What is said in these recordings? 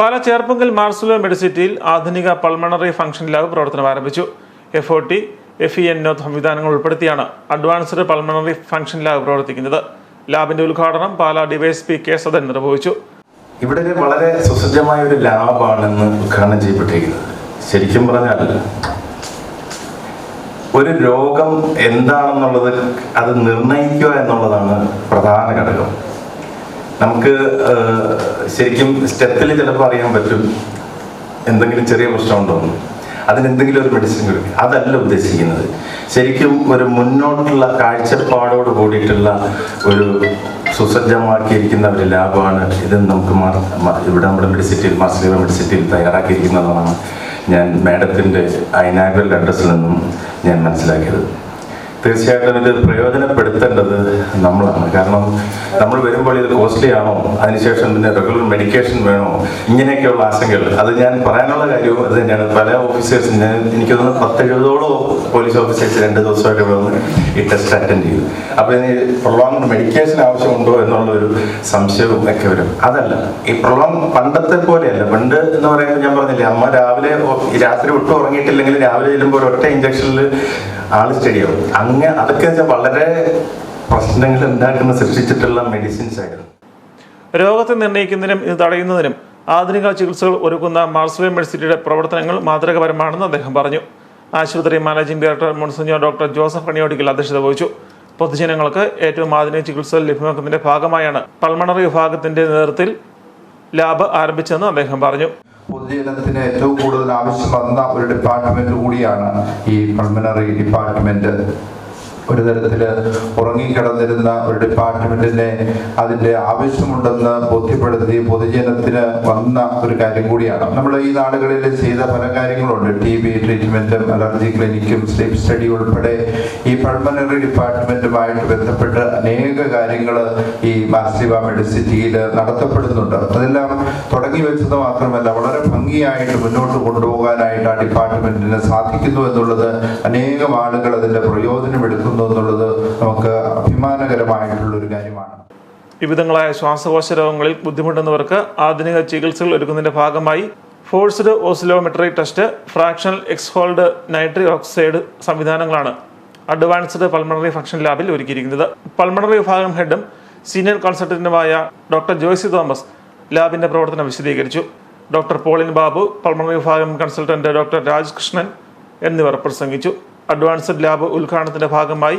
പാല ചേർപ്പങ്കൽ മാർസുലോ മെഡിസിറ്റിയിൽ ആധുനിക pulmonary function lab പ്രവർത്തനം ആരംഭിച്ചു. F O T F E N O സംവിധാനങ്ങൾ ഉൾപ്പെടുത്തിയാണ് അഡ്വാൻസ്ഡ് പൾമണറി ഫംഗ്ഷൻ ലാബ് പ്രവർത്തിക്കുന്നത്. ലാബിന്റെ ഉദ്ഘാടനം പാല ഡിവൈഎസ്പി കെ സദൻ നിർവഹിച്ചു. ഇവിടെ വളരെ സുസജ്ജമായ ഒരു ലാബാണെന്ന് ഉദ്ഘാടനം ചെയ്യപ്പെട്ടിരിക്കുന്നത്. ശരിക്കും പറഞ്ഞാൽ ഒരു രോഗം എന്താണെന്നുള്ളത് അത് നിർണയിക്കുക എന്നുള്ളതാണ് പ്രധാന ഘടകം. നമുക്ക് ശരിക്കും സ്റ്റെപ്പിൽ ചിലപ്പോൾ അറിയാൻ പറ്റും എന്തെങ്കിലും ചെറിയ പ്രശ്നമുണ്ടോ അതിന് എന്തെങ്കിലും ഒരു മെഡിസിൻ കൊടുക്കുക. അതല്ല ഉദ്ദേശിക്കുന്നത്. ശരിക്കും ഒരു മുന്നോട്ടുള്ള കാഴ്ചപ്പാടോട് കൂടിയിട്ടുള്ള ഒരു സുസജ്ജമാക്കിയിരിക്കുന്ന ഒരു ലാബാണ്. ഇത് നമുക്ക് ഇവിടെ നമ്മുടെ മെഡിസിറ്റിയിൽ മാസ്റ്റർ മെഡിസിറ്റിയിൽ തയ്യാറാക്കിയിരിക്കുന്നതാണ് ഞാൻ മാഡത്തിന്റെ ഐനാഗ്രൽ അഡ്രസ്സിൽ നിന്നും ഞാൻ മനസ്സിലാക്കിയത്. തീർച്ചയായിട്ടും ഇത് പ്രയോജനപ്പെടുത്തേണ്ടത് നമ്മളാണ്. കാരണം നമ്മൾ വരുമ്പോൾ ഇത് കോസ്റ്റ്ലി ആണോ? അതിനുശേഷം പിന്നെ റെഗുലർ മെഡിക്കേഷൻ വേണോ? ഇങ്ങനെയൊക്കെയുള്ള ആശങ്കകൾ. അത് ഞാൻ പറയാനുള്ള കാര്യവും അത് തന്നെയാണ്. പല ഓഫീസേഴ്സും ഞാൻ എനിക്ക് തോന്നുന്നു പത്ത് എഴുപതോളം പോലീസ് ഓഫീസേഴ്സ് രണ്ട് ദിവസമായിട്ട് വന്ന് ഈ ടെസ്റ്റ് അറ്റൻഡ് ചെയ്തു. അപ്പോൾ ഇനി പ്രൊളോങ് മെഡിക്കേഷൻ ആവശ്യമുണ്ടോ എന്നുള്ളൊരു സംശയവും ഒക്കെ വരും. അതല്ല ഈ പ്രൊളോങ് പണ്ടത്തെ പോലെയല്ല. പണ്ട് എന്ന് പറയുമ്പോൾ ഞാൻ പറഞ്ഞില്ലേ അമ്മ രാവിലെ രാത്രി ഒട്ടും ഉറങ്ങിയിട്ടില്ലെങ്കിൽ രാവിലെ ചെല്ലുമ്പോൾ ഒരൊറ്റ ഇഞ്ചക്ഷനിൽ ആൾ സ്റ്റഡിയാവും അങ്ങ് അതൊക്കെ വെച്ചാൽ വളരെ പ്രശ്നങ്ങൾ ഉണ്ടാക്കുന്ന സൃഷ്ടിച്ചിട്ടുള്ള മെഡിസിൻസ് ആയിരുന്നു. രോഗത്തെ നിർണയിക്കുന്നതിനും ഇത് തടയുന്നതിനും ആധുനിക ചികിത്സകൾ ഒരുക്കുന്ന മാർസ്വേ മെഡിസിറ്റിയുടെ പ്രവർത്തനങ്ങൾ മാതൃകപരമാണെന്ന് അദ്ദേഹം പറഞ്ഞു. ആശുപത്രി managing director Monsignor doctor Joseph Kaniyodickal അധ്യക്ഷത വഹിച്ചു. പൊതുജനങ്ങൾക്ക് ഏറ്റവും ആധുനിക ചികിത്സകൾ ലഭ്യമാക്കുന്നതിന്റെ ഭാഗമായാണ് പൾമണറി വിഭാഗത്തിന്റെ നേതൃത്വത്തിൽ ലാബ് ആരംഭിച്ചതെന്ന് അദ്ദേഹം പറഞ്ഞു. പൊതുജനത്തിന് ഏറ്റവും കൂടുതൽ ആവശ്യം വന്ന ഒരു ഡിപ്പാർട്ട്മെന്റ് കൂടിയാണ് ഈ പൾമണറി ഡിപ്പാർട്ട്മെന്റ് ഒരു തരത്തിൽ ഉറങ്ങിക്കിടന്നിരുന്ന ഒരു ഡിപ്പാർട്ട്മെന്റിനെ അതിന്റെ ആവശ്യമുണ്ടെന്ന് ബോധ്യപ്പെടുത്തി പൊതുജനത്തിന് വന്ന ഒരു കാര്യം കൂടിയാണ്. നമ്മൾ ഈ നാടുകളിൽ ചെയ്ത പല കാര്യങ്ങളുണ്ട്. ടി ബി ട്രീറ്റ്മെന്റും അലർജി ക്ലിനിക്കും സ്ലീപ്പ് സ്റ്റഡി ഉൾപ്പെടെ ഈ പൾമനറി ഡിപ്പാർട്ട്മെന്റുമായിട്ട് ബന്ധപ്പെട്ട് അനേക കാര്യങ്ങൾ ഈ മാർസിവ മെഡിസിറ്റിയിൽ നടത്തപ്പെടുന്നുണ്ട്. അതെല്ലാം തുടങ്ങി വെച്ചത് മാത്രമല്ല വളരെ ഭംഗിയായിട്ട് മുന്നോട്ട് കൊണ്ടുപോകാനായിട്ട് ആ ഡിപ്പാർട്ട്മെന്റിന് സാധിക്കുന്നു എന്നുള്ളത് അനേകം ആളുകൾ അതിന്റെ പ്രയോജനം എടുക്കുന്നു എന്നുള്ളത് നമുക്ക് അഭിമാനകരമായിട്ടുള്ള ഒരു കാര്യമാണ്. വിവിധങ്ങളായ ശ്വാസകോശ രോഗങ്ങളിൽ ബുദ്ധിമുട്ടുന്നവർക്ക് ആധുനിക ചികിത്സകൾ ഒരുക്കുന്നതിന്റെ ഭാഗമായി forced oscillometry test fractional exhaled nitric oxide സംവിധാനങ്ങളാണ് അഡ്വാൻസ്ഡ് പൾമണറി ഫംഗ്ഷൻ ലാബിൽ ഒരുക്കിയിരിക്കുന്നത്. പൾമണറി വിഭാഗം ഹെഡും സീനിയർ കൺസൾട്ടന്റുമായ ഡോക്ടർ ജോയ്സി തോമസ് ലാബിന്റെ പ്രവർത്തനം വിശദീകരിച്ചു. ഡോക്ടർ പോളിൻ ബാബു പൾമണറി വിഭാഗം കൺസൾട്ടന്റ് ഡോക്ടർ രാജ്കൃഷ്ണൻ എന്നിവർ പ്രസംഗിച്ചു. അഡ്വാൻസ്ഡ് ലാബ് ഉദ്ഘാടനത്തിന്റെ ഭാഗമായി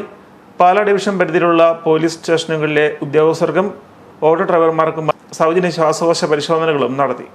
പാല ഡിവിഷൻ പരിധിയിലുള്ള പോലീസ് സ്റ്റേഷനുകളിലെ ഉദ്യോഗസ്ഥർക്കും ഓട്ടോ ഡ്രൈവർമാർക്കും സൗജന്യ ശ്വാസകോശ പരിശോധനകളും നടത്തി.